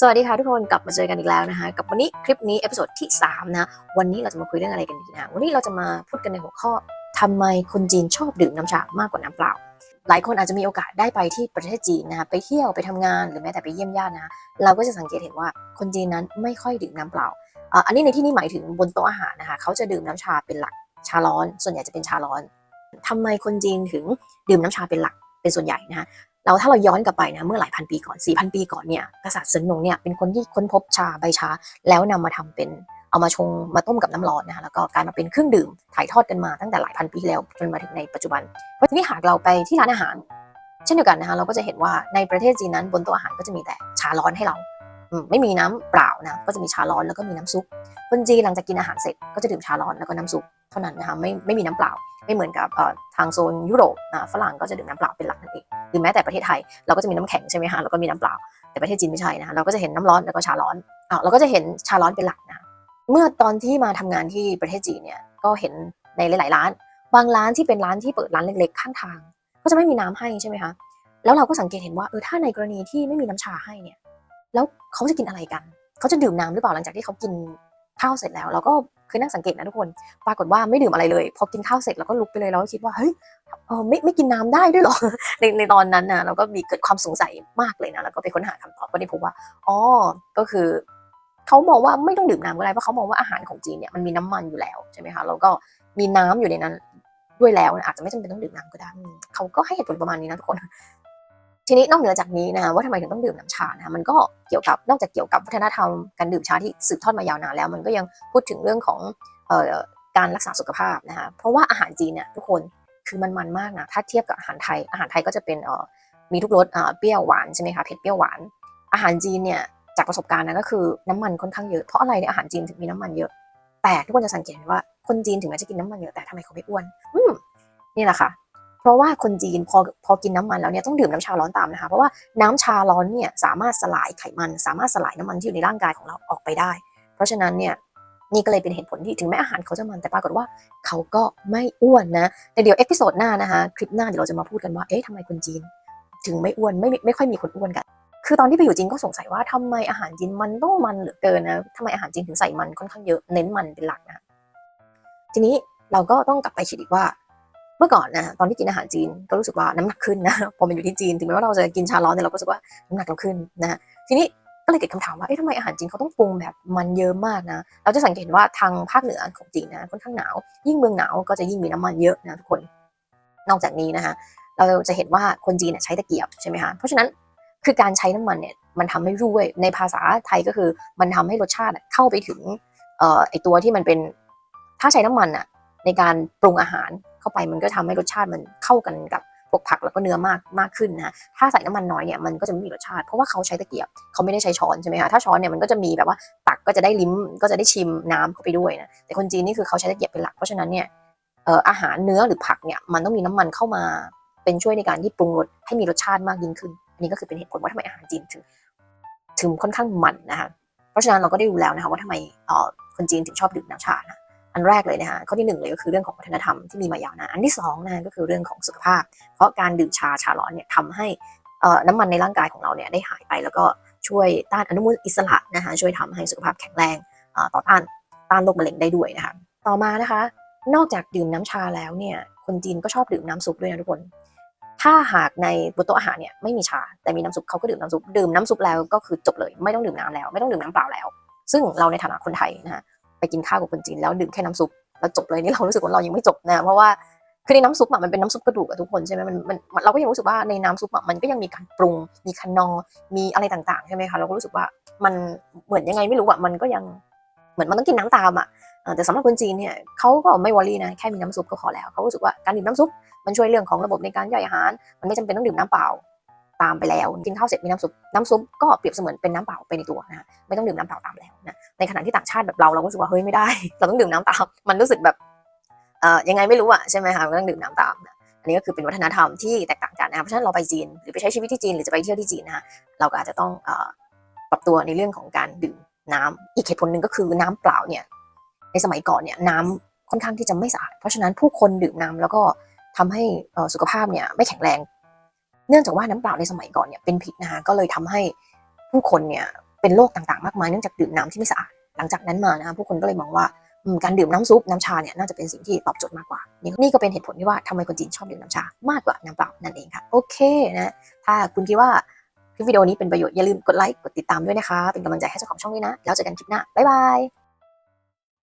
สวัสดีค่ะทุกคนกลับมาเจอกันอีกแล้วนะคะกับวันนี้คลิปนี้เอพิโซดที่3นะวันนี้เราจะมาคุยเรื่องอะไรกันดีนะวันนี้เราจะมาพูดกันในหัวข้อทำไมคนจีนชอบดื่มน้ำชามากกว่าน้ำเปล่า หลายคนอาจจะมีโอกาสได้ไปที่ประเทศจีนนะคะไปเที่ยวไปทำงานหรือแม้แต่ไปเยี่ยมญาตินะเราก็จะสังเกตเห็นว่าคนจีนนั้นไม่ค่อยดื่มน้ำเปล่าอันนี้ในที่นี้หมายถึงบนโต๊ะอาหารนะคะเขาจะดื่มน้ำชาเป็นหลักชาร้อน ส่วนใหญ่จะเป็นชาร้อนทำไมคนจีนถึงดื่มน้ำชาเป็นหลักเป็นส่วนใหญ่นะคะ เราถ้าเราย้อนกลับไปนะเมื่อหลายพันปีก่อน4,000ปีก่อนเนี่ยกษัตริย์ซินหนงเนี่ยเป็นคนที่ค้นพบชาใบชา แล้วนำมาทำเป็นเอามาชงมาต้มกับน้ำร้อนนะคะแล้วก็กลายมาเป็นเครื่องดื่มถ่ายทอดกันมาตั้งแต่หลายพันปีที่แล้วจนมาถึงในปัจจุบัน เพราะทีนี้หากเราไปที่ร้านอาหาร เช่นเดียวกันนะคะเราก็จะเห็นว่าในประเทศจีนนั้นบนโต๊ะอาหารก็จะมีแต่ชาร้อนให้เราไม่มีน้ำเปล่านะก็จะมีชาร้อนแล้วก็มีน้ำซุปคนจีนหลังจากกินอาหารเสร็จก็จะดื่มชาร้อนแล้วก็น้ำซุป ท่านั้นนะคะไม่ไม่มีน้ำเปล่า ไม่เหมือนกับทางโซนยุโรปอ่าฝรั่งก็จะดื่มน้ำเปล่าเป็นหลักนั่นเองหรือแม้แต่ประเทศไทยเราก็จะมีน้ำแข็งใช่ไหมคะแล้วก็มีน้ำเปล่า แต่ประเทศจีนไม่ใช่นะคะเราก็จะเห็นน้ำร้อนแล้วก็ชาร้อนอ่าเราก็จะเห็นชาร้อนเป็นหลักนะเมื่อตอนที่มาทำงานที่ประเทศจีนเนี่ยก็เห็นในหลาย ๆ ร้าน บางร้านที่เป็นร้านที่เปิดร้านเล็ก ๆ ข้างทาง ก็จะไม่มีน้ำให้ใช่ไหมคะแล้วเราก็สังเกตเห็นว่าเออถ้าในกรณีที่ไม่มีน้ำชาให้เนี่ยแล้วเขาจะกินอะไรกัน เขาจะดื่มน้ำหรือเปล่าหลังจากที่เขากินข้าวเสร็จแล้ว เราก็ คยนั่งสังเกตนะทุกคน ปรากฏว่าไม่ดื่มอะไรเลย พอกินข้าวเสร็จเราก็ลุกไปเลยเราก็คิดว่าเฮ้ยเออไม่ไม่กินน้ำได้ด้วยหรอ ในในตอนนั้นนะเราก็มีเกิดความสงสัยมากเลยนะแล้วก็ไปค้นหาคำตอบก็ได้พบว่าอ๋อก็คือเขามองว่าไม่ต้องดื่มน้ำก็ได้เพราะเขามองว่าอาหารของจีนเนี่ยมันมีน้ำมันอยู่แล้วใช่ไหมคะแล้วก็มีน้ำอยู่ในนั้นด้วยแล้วอาจจะไม่จำเป็นต้องดื่มน้ำก็ได้เขาก็ให้เหตุผลประมาณนี้นะทุกคน ทีนี้นอกเหนือจากนี้นะว่าทำไมถึงต้องดื่มน้ำชานะมันก็เกี่ยวกับนอกจากเกี่ยวกับวัฒนธรรมการดื่มชาที่สืบทอดมายาวนานแล้ว มันก็ยังพูดถึงเรื่องของออการรักษาสุขภาพนะคะเพราะว่าอาหารจีนเนี่ยทุกคนคือมันมันมากนะถ้าเทียบกับอาหารไทย อาหารไทยก็จะเป็นมีทุกรสเปรี้ยวหวานใช่ไหมคะเผ็ดเปรี้ยวหวาน อาหารจีนเนี่ยจากประสบการณ์นะก็คือน้ำมันค่อนข้างเยอะเพราะอะไรเนี่ยอาหารจีนถึงมีน้ำมันเยอะ แต่ทุกคนจะสังเกตเห็นว่าคนจีนถึงแม้จะกินน้ำมันเยอะแต่ทำไมเขาไม่อ้วนอืมนี่แหละค่ะ เพราะว่าคนจีนพอพอกินน้ำมันแล้วเนี่ยต้องดื่มน้ำชาร้อนตามนะคะ เพราะว่าน้ำชาร้อนเนี่ยสามารถสลายไขมัน สามารถสลายน้ำมันที่อยู่ในร่างกายของเราออกไปได้ เพราะฉะนั้นเนี่ยนี่ก็เลยเป็นเหตุผลที่ถึงแม้อาหารเขาจะมันแต่ปรากฏว่าเขาก็ไม่อ้วนนะแต่เดี๋ยวเอพิโซดหน้านะคะคลิปหน้าเดี๋ยวเราจะมาพูดกันว่าเอ๊ะทำไมคนจีน ถึงไม่อ้วนไม่ไม่ค่อยมีคนอ้วนกัน คือตอนที่ไปอยู่จีนก็สงสัยว่าทำไมอาหารจีนมันต้องมันเหลือเกินนะทำไมอาหารจีนถึงใส่มันค่อนข้างเยอะเน้นมันเป็นหลักนะทีนี้เราก็ต้องกลับไปคิดอีกว่า มื่อก่อนนะตอนที่กินอาหารจีนก็รู้สึกว่าน้ำหนักขึ้นนะพอมาอยู่ที่จีนถึงแม้ว่าเราจะกินชาร้อนเนี่ยเราก็รู้สึกว่าน้ำหนักเราขึ้นนะทีนี้ก็เลยเกิดคำถามว่าเอ๊ะทำไมอาหารจีนเขาต้องปรุงแบบมันเยอะมากนะ เราจะสังเกตว่าทางภาคเหนือของจีนนะค่อนข้างหนาว ยิ่งเมืองหนาวก็จะยิ่งมีน้ำมันเยอะนะทุกคน นอกจากนี้นะคะเราจะเห็นว่าคนจีนใช้ตะเกียบใช่ไหมคะเพราะฉะนั้นคือการใช้น้ำมันเนี่ยมันทำให้รุ่ยในภาษาไทยก็คือมันทำให้รสชาติเข้าไปถึงเอ่อไอตัวที่มันเป็นถ้าใช้น้ำมันอะในการปรุงอาหาร เข้าไปมันก็ทำให้รสชาติมันเข้ากันกับพวกผักแล้วก็เนื้อมากมากขึ้นนะถ้าใส่น้ำมันน้อยเนี่ยมันก็จะไม่มีรสชาติเพราะว่าเขาใช้ตะเกียบเขาไม่ได้ใช้ช้อนใช่ไหมคะถ้าช้อนเนี่ยมันก็จะมีแบบว่าตักก็จะได้ลิ้มก็จะได้ชิมน้ำเข้าไปด้วยนะแต่คนจีนนี่คือเขาใช้ตะเกียบเป็นหลักเพราะฉะนั้นเนี่ยอาหารเนื้อหรือผักเนี่ยมันต้องมีน้ำมันเข้ามาเป็นช่วยในการที่ปรุงรสให้มีรสชาติมากยิ่งขึ้น อันนี้ก็คือเป็นเหตุผลว่าทำไมอาหารจีนถึงถึงค่อนข้างมันนะคะเพราะฉะนั้นเราก็ได้รู้แล้วนะคะว่าทำไมคนจีนถึงชอบดื่มน้ำชานะ อันแรกเลยนะคะข้อที่หนึ่งเลยก็คือเรื่องของวัฒนธรรมที่มีมายาวนานอันที่สองนะก็คือเรื่องของสุขภาพ เพราะการดื่มชาชาร้อนเนี่ยทำให้น้ำมันในร่างกายของเราเนี่ยได้หายไปแล้วก็ช่วยต้านอนุมูลอิสระนะคะช่วยทำให้สุขภาพแข็งแรงต่อต้านต้านโรคมะเร็งได้ด้วยนะคะต่อมานะคะ นอกจากดื่มน้ำชาแล้วเนี่ยคนจีนก็ชอบดื่มน้ำซุปด้วยนะทุกคน ถ้าหากในบนโต๊ะอาหารเนี่ยไม่มีชาแต่มีน้ำซุปเขาก็ดื่มน้ำซุปดื่มน้ำซุปแล้วก็คือจบเลย ไม่ต้องดื่มน้ำแล้ว ไม่ต้องดื่มน้ำเปล่าแล้ว ซึ่งเราในฐานะคนไทยนะคะ กินข้าวกับคนจีนแล้วดื่มแค่น้ำซุปแล้วจบเลยนี่เรารู้สึกว่าเรายังไม่จบนะเพราะว่าคือในน้ำซุปอะมันเป็นน้ำซุปกระดูกอะทุกคนใช่ไหมมันมันเราก็ยังรู้สึกว่าในน้ำซุปอะมันก็ยังมีการปรุง มีคันนอร์มีอะไรต่างๆใช่ไหมคะเราก็รู้สึกว่ามันเหมือนยังไงไม่รู้อะมันก็ยังเหมือนมันต้องกินน้ำตามอะแต่สำหรับคนจีนเนี่ยเขาก็ไม่วอรี่นะแค่มีน้ำซุปก็พอแล้วเขารู้สึกว่าการดื่มน้ำซุปมันช่วยเรื่องของระบบในการย่อยอาหาร มันไม่จำเป็นต้องดื่มน้ำเปล่า ตามไปแล้วกินข้าวเสร็จมีน้ำซุปน้ำซุปก็เปรียบเสมือนเป็นน้ำเปล่าไปในตัวนะไม่ต้องดื่มน้ำเปล่าตามแล้วนะในขณะที่ต่างชาติแบบเราเราก็รู้สึกว่าเฮ้ยไม่ได้เราต้องดื่มน้ำตามมันรู้สึกแบบเอ่อยังไงไม่รู้อะใช่ไหมคะก็ต้องดื่มน้ำตามนะอันนี้ก็คือเป็นวัฒนธรรมที่แตกต่างกันนะเพราะฉะนั้นเราไปจีนหรือไปใช้ชีวิตที่จีนหรือจะไปเที่ยวที่จีนนะคะเราก็อาจจะต้องเอ่อปรับตัวในเรื่องของการดื่มน้ำอีกเหตุผลหนึ่งก็คือน้ำเปล่าเนี่ยในสมัยก่อนเนี่ยน้ำค่อนข้างที่จะไม่สะอาดเพราะฉะนั้นผู้คนดื่มน้ำแล้วก็ทำให้สุขภาพเนี่ยไม่แข็งแรง เนื่องจากว่าน้ำเปล่าในสมัยก่อนเนี่ยเป็นพิษนะคะก็เลยทำให้ผู้คนเนี่ยเป็นโรคต่างๆ มากมายเนื่องจากดื่มน้ำที่ไม่สะอาดหลังจากนั้นมานะคะผู้คนก็เลยมองว่าการดื่มน้ำซุปน้ำชาเนี่ยน่าจะเป็นสิ่งที่ตอบโจทย์มากกว่า นี่นี่ก็เป็นเหตุผลที่ว่าทำไมคนจีนชอบดื่มน้ำชามากกว่าน้ำเปล่านั่นเองค่ะโอเคนะถ้าคุณคิดว่าคลิปวิดีโอนี้เป็นประโยชน์อย่าลืมกดไลค์กดติดตามด้วยนะคะ เป็นกำลังใจให้เจ้าของช่องด้วยนะ แล้วเจอกันคลิปหน้าบ๊ายบาย